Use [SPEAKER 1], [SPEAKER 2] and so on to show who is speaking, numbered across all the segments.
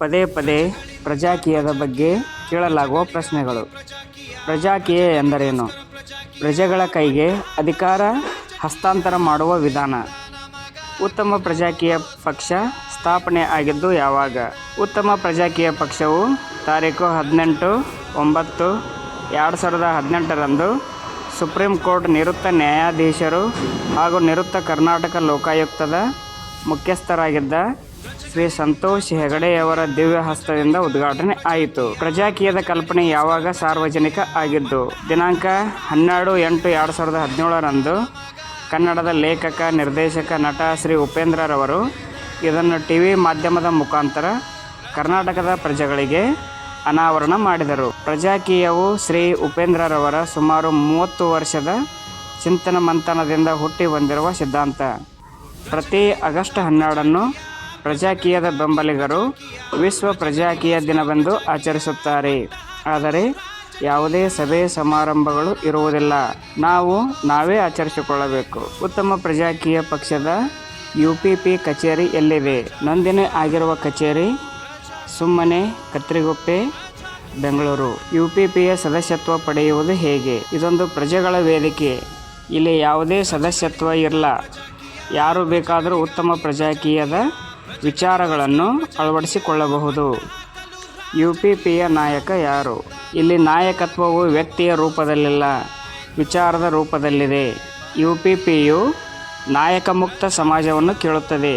[SPEAKER 1] ಪದೇ ಪದೇ ಪ್ರಜಾಕೀಯದ ಬಗ್ಗೆ ಕೇಳಲಾಗುವ ಪ್ರಶ್ನೆಗಳು. ಪ್ರಜಾಕೀಯ ಎಂದರೇನು? ಪ್ರಜೆಗಳ ಕೈಗೆ ಅಧಿಕಾರ ಹಸ್ತಾಂತರ ಮಾಡುವ ವಿಧಾನ. ಉತ್ತಮ ಪ್ರಜಾಕೀಯ ಪಕ್ಷ ಸ್ಥಾಪನೆ ಆಗಿದ್ದು ಯಾವಾಗ? ಉತ್ತಮ ಪ್ರಜಾಕೀಯ ಪಕ್ಷವು ತಾರೀಕು ಹದಿನೆಂಟು ಒಂಬತ್ತು ಎರಡು ಸಾವಿರದ ಹದಿನೆಂಟರಂದು ಸುಪ್ರೀಂ ಕೋರ್ಟ್ ನಿವೃತ್ತ ನ್ಯಾಯಾಧೀಶರು ಹಾಗೂ ನಿವೃತ್ತ ಕರ್ನಾಟಕ ಲೋಕಾಯುಕ್ತದ ಮುಖ್ಯಸ್ಥರಾಗಿದ್ದ ಶ್ರೀ ಸಂತೋಷ್ ಹೆಗಡೆಯವರ ದಿವ್ಯ ಹಸ್ತದಿಂದ ಉದ್ಘಾಟನೆ ಆಯಿತು. ಪ್ರಜಾಕೀಯದ ಕಲ್ಪನೆ ಯಾವಾಗ ಸಾರ್ವಜನಿಕ ಆಗಿದ್ದು? ದಿನಾಂಕ ಹನ್ನೆರಡು ಎಂಟು ಎರಡು ಸಾವಿರದ ಹದಿನೇಳರಂದು ಕನ್ನಡದ ಲೇಖಕ, ನಿರ್ದೇಶಕ, ನಟ ಶ್ರೀ ಉಪೇಂದ್ರರವರು ಇದನ್ನು ಟಿ ವಿ ಮಾಧ್ಯಮದ ಮುಖಾಂತರ ಕರ್ನಾಟಕದ ಪ್ರಜೆಗಳಿಗೆ ಅನಾವರಣ ಮಾಡಿದರು. ಪ್ರಜಾಕೀಯವು ಶ್ರೀ ಉಪೇಂದ್ರರವರ ಸುಮಾರು ಮೂವತ್ತು ವರ್ಷದ ಚಿಂತನ ಮಂಥನದಿಂದ ಹುಟ್ಟಿ ಬಂದಿರುವ ಸಿದ್ಧಾಂತ. ಪ್ರತಿ ಆಗಸ್ಟ್ ಹನ್ನೆರಡನ್ನು ಪ್ರಜಾಕೀಯದ ಬೆಂಬಲಿಗರು ವಿಶ್ವ ಪ್ರಜಾಕೀಯ ದಿನವೆಂದು ಆಚರಿಸುತ್ತಾರೆ. ಆದರೆ ಯಾವುದೇ ಸಭೆ ಸಮಾರಂಭಗಳು ಇರುವುದಿಲ್ಲ. ನಾವು ನಾವೇ ಆಚರಿಸಿಕೊಳ್ಳಬೇಕು. ಉತ್ತಮ ಪ್ರಜಾಕೀಯ ಪಕ್ಷದ ಯು ಪಿ ಪಿ ಕಚೇರಿ ಎಲ್ಲಿದೆ? ನೋಂದಣಿ ಆಗಿರುವ ಕಚೇರಿ, ಸುಮ್ಮನೆ, ಕತ್ರಿಗುಪ್ಪೆ, ಬೆಂಗಳೂರು. ಯು ಪಿ ಪಿಯ ಸದಸ್ಯತ್ವ ಪಡೆಯುವುದು ಹೇಗೆ? ಇದೊಂದು ಪ್ರಜೆಗಳ ವೇದಿಕೆ. ಇಲ್ಲಿ ಯಾವುದೇ ಸದಸ್ಯತ್ವ ಇಲ್ಲ. ಯಾರು ಬೇಕಾದರೂ ಉತ್ತಮ ಪ್ರಜಾಕೀಯದ ವಿಚಾರಗಳನ್ನು ಅಳವಡಿಸಿಕೊಳ್ಳಬಹುದು. ಯು ಪಿ ಪಿಯ ನಾಯಕ ಯಾರು? ಇಲ್ಲಿ ನಾಯಕತ್ವವು ವ್ಯಕ್ತಿಯ ರೂಪದಲ್ಲಿಲ್ಲ, ವಿಚಾರದ ರೂಪದಲ್ಲಿದೆ. ಯು ಪಿ ಪಿಯು ನಾಯಕ ಮುಕ್ತ ಸಮಾಜವನ್ನು ಕೇಳುತ್ತದೆ.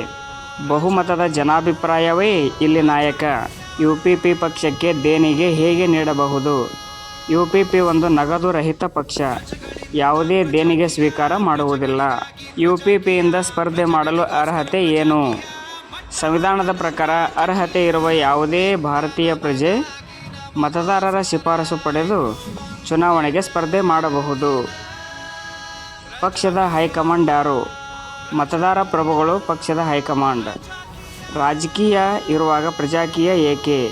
[SPEAKER 1] ಬಹುಮತದ ಜನಾಭಿಪ್ರಾಯವೇ ಇಲ್ಲಿ ನಾಯಕ. ಯು ಪಿ ಪಿ ಪಕ್ಷಕ್ಕೆ ದೇಣಿಗೆ ಹೇಗೆ ನೀಡಬಹುದು? ಯು ಪಿ ಪಿ ಒಂದು ನಗದು ರಹಿತ ಪಕ್ಷ. ಯಾವುದೇ ದೇಣಿಗೆ ಸ್ವೀಕಾರ ಮಾಡುವುದಿಲ್ಲ. ಯು ಪಿ ಪಿಯಿಂದ ಸ್ಪರ್ಧೆ ಮಾಡಲು ಅರ್ಹತೆ ಏನು? ಸಂವಿಧಾನದ ಪ್ರಕಾರ ಅರ್ಹತೆ ಇರುವ ಯಾವುದೇ ಭಾರತೀಯ ಪ್ರಜೆ ಮತದಾರರ ಶಿಫಾರಸು ಪಡೆದು ಚುನಾವಣೆಗೆ ಸ್ಪರ್ಧೆ ಮಾಡಬಹುದು. ಪಕ್ಷದ ಹೈಕಮಾಂಡ್ ಯಾರು? ಮತದಾರ ಪ್ರಭುಗಳು ಪಕ್ಷದ ಹೈಕಮಾಂಡ್. ರಾಜಕೀಯ ಇರುವಾಗ ಪ್ರಜಾಕೀಯ ಏಕೆ?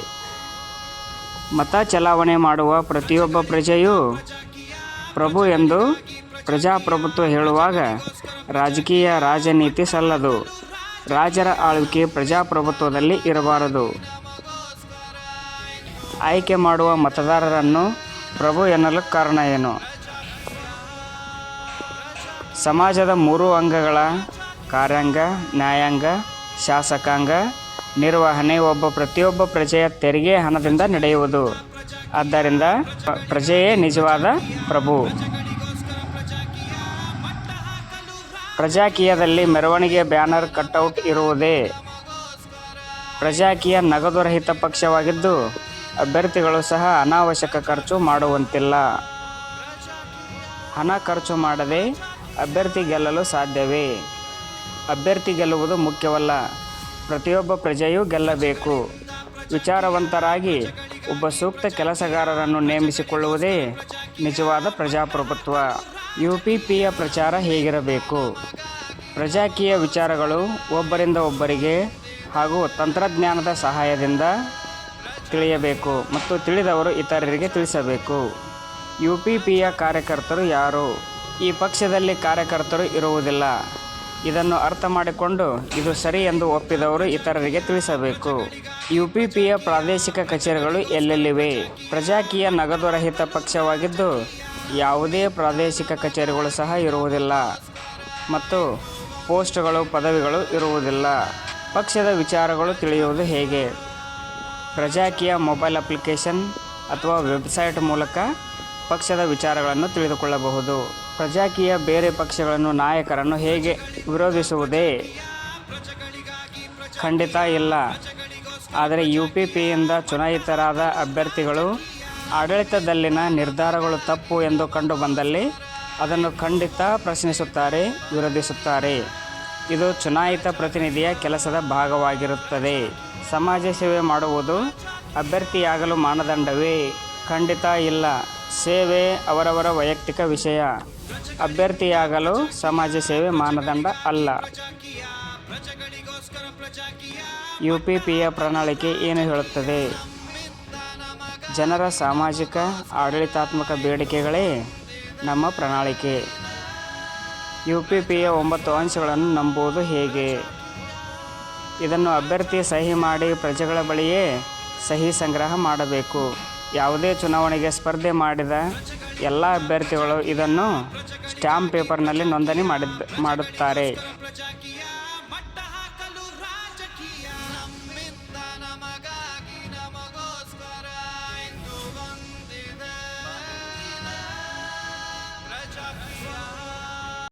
[SPEAKER 1] ಮತ ಚಲಾವಣೆ ಮಾಡುವ ಪ್ರತಿಯೊಬ್ಬ ಪ್ರಜೆಯೂ ಪ್ರಭು ಎಂದು ಪ್ರಜಾಪ್ರಭುತ್ವ ಹೇಳುವಾಗ ರಾಜಕೀಯ ರಾಜನೀತಿ ಸಲ್ಲದು. ರಾಜರ ಆಳ್ವಿಕೆ ಪ್ರಜಾಪ್ರಭುತ್ವದಲ್ಲಿ ಇರಬಾರದು. ಆಯ್ಕೆ ಮಾಡುವ ಮತದಾರರನ್ನು ಪ್ರಭು ಎನ್ನಲು ಕಾರಣ ಏನು? ಸಮಾಜದ ಮೂರು ಅಂಗಗಳ ಕಾರ್ಯಾಂಗ, ನ್ಯಾಯಾಂಗ, ಶಾಸಕಾಂಗ, ನಿರ್ವಹಣೆ ಒಬ್ಬ ಪ್ರತಿಯೊಬ್ಬ ಪ್ರಜೆಯ ತೆರಿಗೆ ಹಣದಿಂದ ನಡೆಯುವುದು. ಆದ್ದರಿಂದ ಪ್ರ- ಪ್ರಜೆಯೇ ನಿಜವಾದ ಪ್ರಭು. ಪ್ರಜಾಕೀಯದಲ್ಲಿ ಮೆರವಣಿಗೆ ಬ್ಯಾನರ್ ಕಟ್ಔಟ್ ಇರುವುದೇ ಪ್ರಜಾಕೀಯ ನಗದು ರಹಿತ ಪಕ್ಷವಾಗಿದ್ದು, ಅಭ್ಯರ್ಥಿಗಳು ಸಹ ಅನಾವಶ್ಯಕ ಖರ್ಚು ಮಾಡುವಂತಿಲ್ಲ. ಹಣ ಖರ್ಚು ಮಾಡದೆ ಅಭ್ಯರ್ಥಿ ಗೆಲ್ಲಲು ಸಾಧ್ಯವೇ? ಅಭ್ಯರ್ಥಿ ಗೆಲ್ಲುವುದು ಮುಖ್ಯವಲ್ಲ, ಪ್ರತಿಯೊಬ್ಬ ಪ್ರಜೆಯೂ ಗೆಲ್ಲಬೇಕು. ವಿಚಾರವಂತರಾಗಿ ಒಬ್ಬ ಸೂಕ್ತ ಕೆಲಸಗಾರರನ್ನು ನೇಮಿಸಿಕೊಳ್ಳುವುದೇ ನಿಜವಾದ ಪ್ರಜಾಪ್ರಭುತ್ವ. ಯು ಪಿ ಪಿಯ ಪ್ರಚಾರ ಹೇಗಿರಬೇಕು? ಪ್ರಜಾಕೀಯ ವಿಚಾರಗಳು ಒಬ್ಬರಿಂದ ಒಬ್ಬರಿಗೆ ಹಾಗೂ ತಂತ್ರಜ್ಞಾನದ ಸಹಾಯದಿಂದ ತಿಳಿಯಬೇಕು ಮತ್ತು ತಿಳಿದವರು ಇತರರಿಗೆ ತಿಳಿಸಬೇಕು. ಯು ಪಿ ಪಿಯ ಕಾರ್ಯಕರ್ತರು ಯಾರು? ಈ ಪಕ್ಷದಲ್ಲಿ ಕಾರ್ಯಕರ್ತರು ಇರುವುದಿಲ್ಲ. ಇದನ್ನು ಅರ್ಥ ಮಾಡಿಕೊಂಡು ಇದು ಸರಿ ಎಂದು ಒಪ್ಪಿದವರು ಇತರರಿಗೆ ತಿಳಿಸಬೇಕು. ಯು ಪಿ ಪಿಯ ಪ್ರಾದೇಶಿಕ ಕಚೇರಿಗಳು ಎಲ್ಲೆಲ್ಲಿವೆ? ಪ್ರಜಾಕೀಯ ನಗದು ರಹಿತ ಪಕ್ಷವಾಗಿದ್ದು ಯಾವುದೇ ಪ್ರಾದೇಶಿಕ ಕಚೇರಿಗಳು ಸಹ ಇರುವುದಿಲ್ಲ ಮತ್ತು ಪೋಸ್ಟ್ಗಳು, ಪದವಿಗಳು ಇರುವುದಿಲ್ಲ. ಪಕ್ಷದ ವಿಚಾರಗಳು ತಿಳಿಯುವುದು ಹೇಗೆ? ಪ್ರಜಾಕೀಯ ಮೊಬೈಲ್ ಅಪ್ಲಿಕೇಶನ್ ಅಥವಾ ವೆಬ್ಸೈಟ್ ಮೂಲಕ ಪಕ್ಷದ ವಿಚಾರಗಳನ್ನು ತಿಳಿದುಕೊಳ್ಳಬಹುದು. ಪ್ರಜಾಕೀಯ ಬೇರೆ ಪಕ್ಷಗಳನ್ನು ನಾಯಕರನ್ನು ಹೇಗೆ ವಿರೋಧಿಸುವುದೇ? ಖಂಡಿತ ಇಲ್ಲ. ಆದರೆ ಯು ಪಿ ಪಿಯಿಂದ ಚುನಾಯಿತರಾದ ಅಭ್ಯರ್ಥಿಗಳು ಆಡಳಿತದಲ್ಲಿನ ನಿರ್ಧಾರಗಳು ತಪ್ಪು ಎಂದು ಕಂಡು ಬಂದಲ್ಲಿ ಅದನ್ನು ಖಂಡಿತ ಪ್ರಶ್ನಿಸುತ್ತಾರೆ, ವಿರೋಧಿಸುತ್ತಾರೆ. ಇದು ಚುನಾಯಿತ ಪ್ರತಿನಿಧಿಯ ಕೆಲಸದ ಭಾಗವಾಗಿರುತ್ತದೆ. ಸಮಾಜ ಸೇವೆ ಮಾಡುವುದು ಅಭ್ಯರ್ಥಿಯಾಗಲು ಮಾನದಂಡವೇ? ಖಂಡಿತ ಇಲ್ಲ. ಸೇವೆ ಅವರವರ ವೈಯಕ್ತಿಕ ವಿಷಯ. ಅಭ್ಯರ್ಥಿಯಾಗಲು ಸಮಾಜ ಸೇವೆ ಮಾನದಂಡ ಅಲ್ಲ. ಯು ಪಿ ಪಿಯ ಪ್ರಣಾಳಿಕೆ ಏನು ಹೇಳುತ್ತದೆ? ಜನರ ಸಾಮಾಜಿಕ, ಆಡಳಿತಾತ್ಮಕ ಬೇಡಿಕೆಗಳೇ ನಮ್ಮ ಪ್ರಣಾಳಿಕೆ. ಯು ಪಿ ಪಿಯ ಒಂಬತ್ತು ಅಂಶಗಳನ್ನು ನಂಬುವುದು ಹೇಗೆ? ಇದನ್ನು ಅಭ್ಯರ್ಥಿ ಸಹಿ ಮಾಡಿ ಪ್ರಜೆಗಳ ಬಳಿಯೇ ಸಹಿ ಸಂಗ್ರಹ ಮಾಡಬೇಕು. ಯಾವುದೇ ಚುನಾವಣೆಗೆ ಸ್ಪರ್ಧೆ ಮಾಡಿದ ಎಲ್ಲ ಅಭ್ಯರ್ಥಿಗಳು ಇದನ್ನು ಸ್ಟ್ಯಾಂಪ್ ಪೇಪರ್ನಲ್ಲಿ ನೋಂದಣಿ ಮಾಡಿದ್ದ, ಮಾಡುತ್ತಾರೆ.